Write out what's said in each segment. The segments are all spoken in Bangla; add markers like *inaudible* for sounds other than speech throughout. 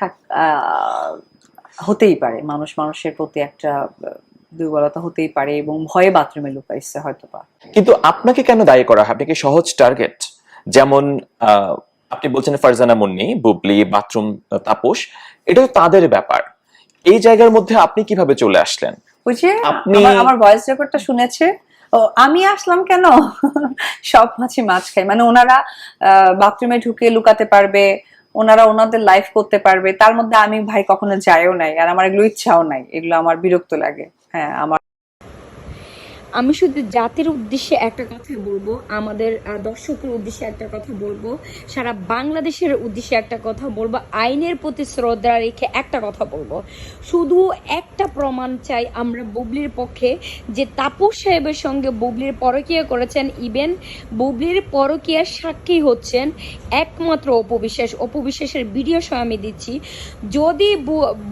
থাক হতেই পারে। মানুষ মানুষের প্রতি একটা দুর্বলতা হতেই পারে এবং ভয়ে বাথরুমে লুকাইছে হয়তো বা কিন্তু আপনাকে কেন দায়ী করা হয়? আপনি কি সহজ টার্গেট যেমন আপনি বলছেন ফারজানা মুন্নি বুবলি বাথরুম তাপস এটা তো তাদের ব্যাপার। এই জায়গার মধ্যে আপনি কীভাবে চলে আসলেন? ওই যে আমার- আমার ভয়েস রেকর্ডটা শুনেছে। ও আমি আসলাম কেন? *laughs* সব মাছি মাছ খাই। মানে ওনারা বাথরুমে ঢুকে লুকাতে পারবে ওনারা ওনাদের লাইফ করতে পারবে। তার মধ্যে আমি ভাই কখনো যাইও নাই আর আমার এগুলো ইচ্ছাও নাই। এগুলো আমার বিরক্ত লাগে। হ্যাঁ আমার আমি শুধু জাতির উদ্দেশ্যে একটা কথা বলব, আমাদের দর্শকের উদ্দেশ্যে একটা কথা বলব, সারা বাংলাদেশের উদ্দেশ্যে একটা কথা বলব, আইনের প্রতি শ্রদ্ধা রেখে একটা কথা বলব। শুধু একটা প্রমাণ চাই আমরা বুবলির পক্ষে, যে তাপস সাহেবের সঙ্গে বুবলির পরকীয়া করেছেন, ইভেন বুবলির পরকীয়ার সাক্ষী হচ্ছেন একমাত্র অপবিশ্বাস। অপবিশ্বাসের ভিডিও সহ আমি দিচ্ছি। যদি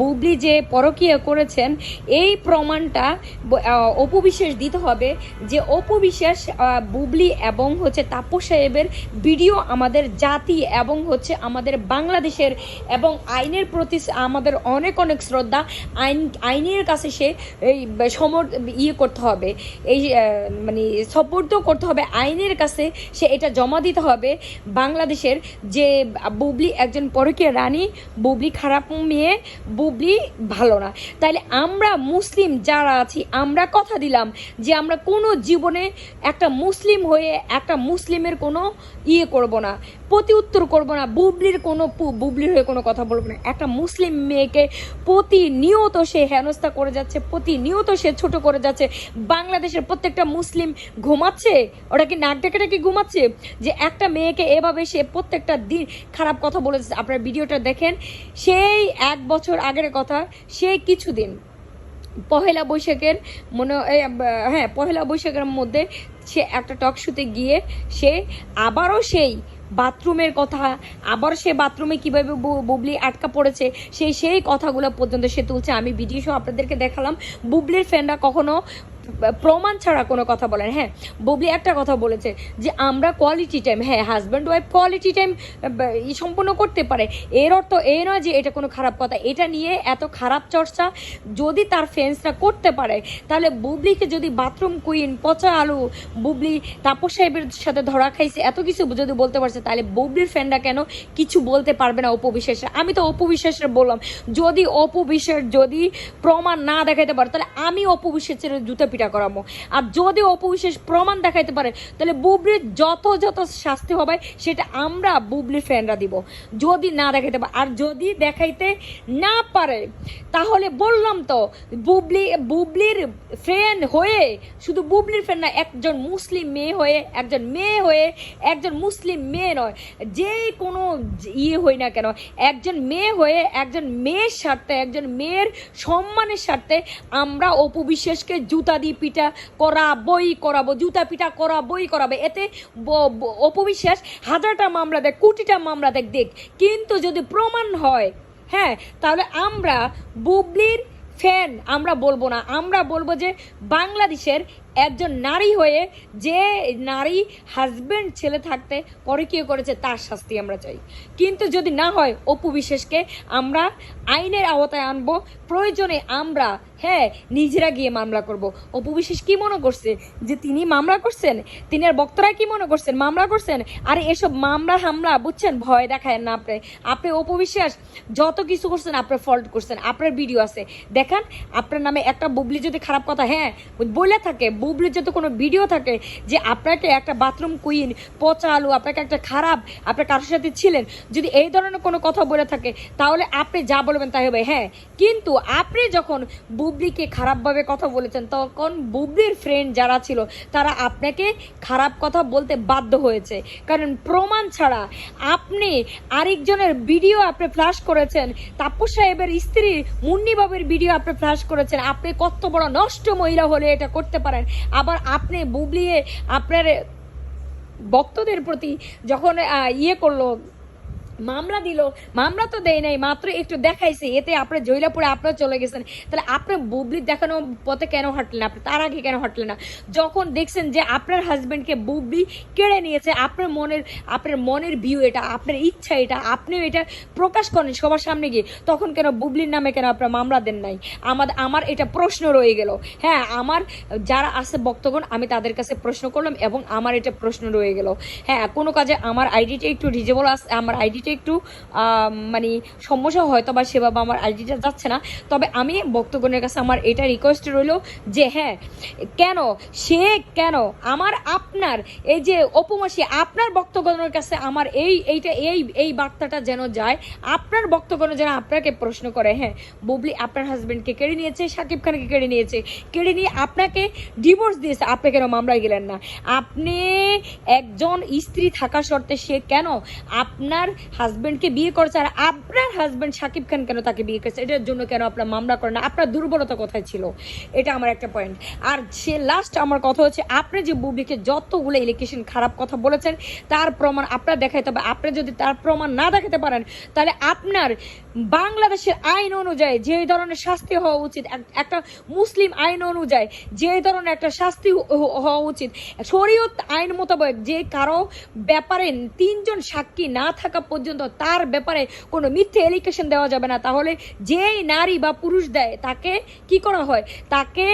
বুবলি যে পরকীয়া করেছেন, এই প্রমাণটা অপবিশ্বাস দিতে হবে। যে অপবিশ্বাস আহ, বুবলি এবং হচ্ছে তাপস সাহেবের ভিডিও আমাদের জাতি এবং হচ্ছে আমাদের বাংলাদেশের এবং আইনের প্রতি আমাদের অনেক অনেক শ্রদ্ধা। আইন আইনের কাছে সে এই সমর ইয়ে করতে হবে। এই মানে সপোর্ট করতে হবে। আইনের কাছে সে এটা জমা দিতে হবে। বাংলাদেশের যে বুবলি একজন পরকীয়া রানী বুবলি খারাপ মেয়ে বুবলি ভালো না। তাইলে আমরা মুসলিম যারা আছি আমরা কথা দিলাম যে আমরা কোনো জীবনে একটা মুসলিম হয়ে একটা মুসলিমের কোনো ইয়ে করব না প্রতি উত্তর করব না, বুবলির কোনো বুবলির হয়ে কোনো কথা বলব না। একটা মুসলিম মেয়েকে প্রতিনিয়ত সে হেনস্থা করে যাচ্ছে, প্রতিনিয়ত সে ছোট করে যাচ্ছে। বাংলাদেশের প্রত্যেকটা মুসলিম ঘুমাচ্ছে? ওটা কি নাক ডেকে ডেকে ঘুমাচ্ছে? যে একটা মেয়েকে এভাবে সে প্রত্যেকটা দিন খারাপ কথা বলেছে। আপনার ভিডিওটা দেখেন, সেই এক বছর আগের কথা, সেই কিছুদিন। পহেলা বৈশাখের মনে হ্যাঁ পহেলা বৈশাখের মধ্যে সে একটা টক শুতে গিয়ে সে আবারও সেই বাথরুমের কথা আবার সে বাথরুমে কীভাবে বুবলি আটকা পড়েছে, সেই সেই কথাগুলো পর্যন্ত সে তুলছে। আমি ভিডিও সহ আপনাদেরকে দেখালাম, বুবলির ফ্যানরা কখনো প্রমাণ ছাড়া কোনো কথা বলেন। হ্যাঁ ববলি একটা কথা বলেছে যে আমরা কোয়ালিটি টাইম হ্যাঁ হাজব্যান্ড ওয়াইফ কোয়ালিটি টাইম সম্পূর্ণ করতে পারে। এর অর্থ এই নয় যে এটা কোনো খারাপ কথা। এটা নিয়ে এত খারাপ চর্চা যদি তার ফ্রেন্ডসরা করতে পারে, তাহলে বুবলিকে যদি বাথরুম কুইন পচা আলু, বুবলি তাপস সাহেবের সাথে ধরা খাইছে, এত কিছু যদি বলতে পারছে, তাহলে বুবলির ফ্রেন্ডরা কেন কিছু বলতে পারবে না অপবিশ্বাসরা আমি তো অপবিশ্বাসের বললাম, যদি অপবিশ্বাস যদি প্রমাণ না দেখাইতে পারে, তাহলে আমি অপবিশ্বাসের জুতা পিটা করাবো আর যদি অপবিশ্বাস প্রমাণ দেখাইতে পারে, তাহলে বুবলির যত যত শাস্তি হবে, সেটা আমরা বুবলির ফ্যানরা দিব। যদি না দেখাইতে পারে, আর যদি দেখাইতে না পারে, তাহলে বললাম তো, বুবলি, বুবলির ফ্রেন্ড হয়ে, শুধু বুবলির ফ্রেন্ড না, একজন মুসলিম মেয়ে হয়ে, একজন মেয়ে হয়ে, একজন মুসলিম মেয়ে নয়, যে কোনো ইয়ে হই না কেন, একজন মেয়ে হয়ে, একজন মেয়ের স্বার্থে, একজন মেয়ের সম্মানের স্বার্থে আমরা অপু বিশ্বাসকে জুতা দিয়ে পিঠা করা, বই করাবো, জুতা পিঠা করা, বই করাবে। এতে ব- হাজারটা মামলা দেখ, কোটিটা মামলা দেখ দেখ। কিন্তু যদি প্রমাণ হয় হ্যাঁ তাহলে আমরা বুবলির ফ্যান, আমরা বলব না। আমরা বলব যে বাংলাদেশের একজন নারী হয়ে যে নারী হাজবেন্ড ছেলে থাকতে পরকীয় করেছে, তার শাস্তি আমরা চাই। কিন্তু যদি না হয়, অপু বিশেষকে আমরা আইনের আওতায় আনব। প্রয়োজনে আমরা হ্যাঁ নিজেরা গিয়ে মামলা করব। অপু বিশেষ কী মনে করছে? যে তিনি মামলা করছেন? তিনি আর বক্তরা কি মনে করছেন? মামলা করছেন? আর এসব মামলা, হামলা, বুঝছেন? ভয় দেখায় না আপনি আপনি অপু বিশ্বাস, যত কিছু করছেন আপনার ফল্ট করছেন। আপনার ভিডিও আছে। দেখান, আপনার নামে একটা বুবলি যদি খারাপ কথা হ্যাঁ বলে থাকে, বুবলির যদি কোনো ভিডিও থাকে যে আপনাকে একটা বাথরুম কুইন পচা আলু, আপনাকে একটা খারাপ আপনার কারোর সাথে ছিলেন, যদি এই ধরনের কোনো কথা বলে থাকে, তাহলে আপনি যা বলবেন তাই হবে। হ্যাঁ কিন্তু আপনি যখন বুবলিকে খারাপভাবে কথা বলেছেন, তখন বুবলির ফ্রেন্ড যারা ছিল, তারা আপনাকে খারাপ কথা বলতে বাধ্য হয়েছে। কারণ প্রমাণ ছাড়া আপনি আরেকজনের ভিডিও আপনি ফ্ল্যাশ করেছেন, তাপস সাহেবের স্ত্রী মুন্নি বাবের ভিডিও আপনি ফ্ল্যাশ করেছেন, আপনি কত বড় নষ্ট মহিলা হলে এটা করতে পারেন। আবার আপনি বুবলিয়ে আপনার ভক্তদের প্রতি যখন ইয়ে করল মামলা দিল। মামলা তো দেয় নাই, মাত্র একটু দেখাইছে। এতে আপনার জৈলাপুরে আপনার চলে গেছেন। তাহলে আপনার বুবলি দেখানো পথে কেন হাঁটলেন আপনি তার আগে কেন হাঁটলেন না? যখন দেখছেন যে আপনার হাজব্যান্ডকে বুবলি কেড়ে নিয়েছে, আপনার মনের আপনার মনের ভিউ এটা, আপনার ইচ্ছা এটা, আপনিও এটা প্রকাশ করেন সবার সামনে গিয়ে, তখন কেন বুবলির নামে কেন আপনার মামলা দেন নাই? আমাদের আমার এটা প্রশ্ন রয়ে গেল। হ্যাঁ আমার যারা আছে বক্তগণ আমি তাদের কাছে প্রশ্ন করলাম এবং আমার এটা প্রশ্ন রয়ে গেল। হ্যাঁ কোনো কাজে আমার আইডিটা একটু রিজেবল আছে, আমার আইডিটা একটু মানে সমস্যা হয়তো বা সেভাবে আমার আইডিটা যাচ্ছে না। তবে আমি বক্তগণের কাছে আমার এটা রিকোয়েস্ট রইল যে হ্যাঁ কেন, সে কেন আমার আপনার, এই যে অপমাসী আপনার বক্তগণের কাছে আমার এই, এইটা, এই এই বার্তাটা যেন যায়, আপনার বক্তগণ যেন আপনাকে প্রশ্ন করে হ্যাঁ বুবলি আপনার হাজব্যান্ডকে কেড়ে নিয়েছে, সাকিব খানকে কেড়ে নিয়েছে, কেড়ে নিয়ে আপনাকে ডিভোর্স দিয়েছে, আপনি কেন মামলায় গেলেন না? আপনি একজন স্ত্রী থাকা সত্ত্বে সে কেন আপনার হাজবেন্ডকে বিয়ে করেছে, আর আপনার হাজবেন্ড সাকিব খান কেন তাকে বিয়ে করেছে? এটার জন্য কেন আপনার মামলা করেন না? আপনার দুর্বলতা কোথায় ছিল? এটা আমার একটা পয়েন্ট আর সে লাস্ট আমার কথা হচ্ছে, আপনি যে বুবিকে যতগুলো ইলেকশন খারাপ কথা বলেছেন, তার প্রমাণ আপনার দেখাইতে হবে। আপনি যদি তার প্রমাণ না দেখাতে পারেন, তাহলে আপনার বাংলাদেশের আইন অনুযায়ী যে ধরনের শাস্তি হওয়া উচিত, এক- একটা মুসলিম আইন অনুযায়ী যে ধরনের একটা শাস্তি হওয়া উচিত, শরীয়ত আইন মোতাবেক যে কারও ব্যাপারে তিনজন সাক্ষী না থাকা পর্যন্ত তার ব্যাপারে কোনো মিথ্যে এলিগেশন দেওয়া যাবে না। তাহলে যেই নারী বা পুরুষ দেয়, তাকে কি করা হয়? তাকে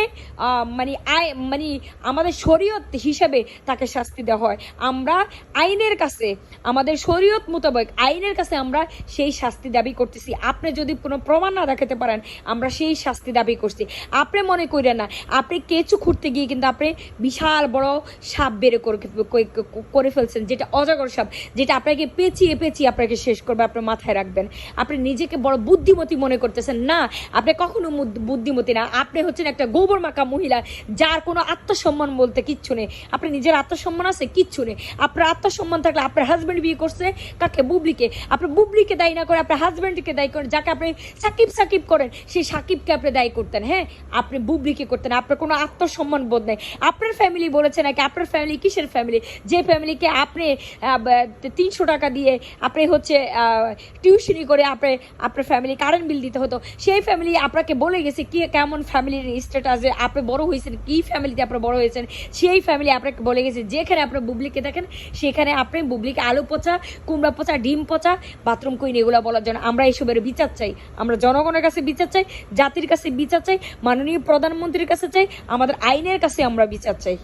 মানে আই মানে আমাদের শরীয়ত হিসেবে তাকে শাস্তি দেওয়া হয়। আমরা আইনের কাছে, আমাদের শরীয়ত মোতাবেক আইনের কাছে আমরা সেই শাস্তি দাবি করতেছি। আপনি যদি কোনো প্রমাণ না দেখাতে পারেন, আমরা সেই শাস্তি দাবি করছি। আপনি মনে করেন না, আপনি কেঁচু খুঁড়তে গিয়ে কিন্তু আপনি বিশাল বড় সাপ বের করে ফেলছেন, যেটা অজাগর সাপ, যেটা আপনাকে পেঁচিয়ে পেঁচিয়ে আপনাকে শেষ করবে আপনার মাথায় রাখবেন। আপনি নিজেকে বড় বুদ্ধিমতী মনে করতেছেন, না, আপনি কখনো বুদ্ধিমতী না। আপনি হচ্ছেন একটা গোবর মাখা মহিলা, যার কোনো আত্মসম্মান বলতে কিচ্ছু নেই। আপনি নিজের আত্মসম্মান আছে, কিচ্ছু নেই। আপনার আত্মসম্মান থাকলে আপনার হাজব্যান্ড বিয়ে করছে কাকে? বুবলিকে। আপনি বুবলিকে দায়ী না করে আপনার হাজব্যান্ডকে দায়ী করেন, যাকে আপনি সাকিব সাকিব করেন, সেই সাকিবকে আপনি দায়ী করতেন হ্যাঁ? আপনি বুবলিকে করতেন, আপনার কোনো আত্মসম্মান বোধ নেই। আপনার ফ্যামিলি বলেছে নাকি, আপনার ফ্যামিলি কিসের ফ্যামিলি যে ফ্যামিলিকে আপনি তিনশো টাকা দিয়ে আপনি হচ্ছে টিউশনি করে আপনি আপনার ফ্যামিলি কারেন্ট বিল দিতে হতো। সেই ফ্যামিলি আপনাকে বলে গেছে কি, কেমন ফ্যামিলির স্ট্যাটাসে আপনি বড় হয়েছেন, কি ফ্যামিলিতে আপনি বড় হয়েছেন। সেই ফ্যামিলি আপনাকে বলে গেছে, যেখানে আপনার বুবলিকে দেখেন, সেখানে আপনি বুবলিকে আলু পচা, কুমড়া পচা, ডিম পচা বাথরুম কুইন এগুলো বলার জন্য। আমরা এইসবের বিচার চাই। আমরা জনগণের কাছে বিচার চাই, জাতির কাছে বিচার চাই, মাননীয় প্রধানমন্ত্রীর কাছে চাই, আমাদের আইনের কাছে আমরা বিচার চাই।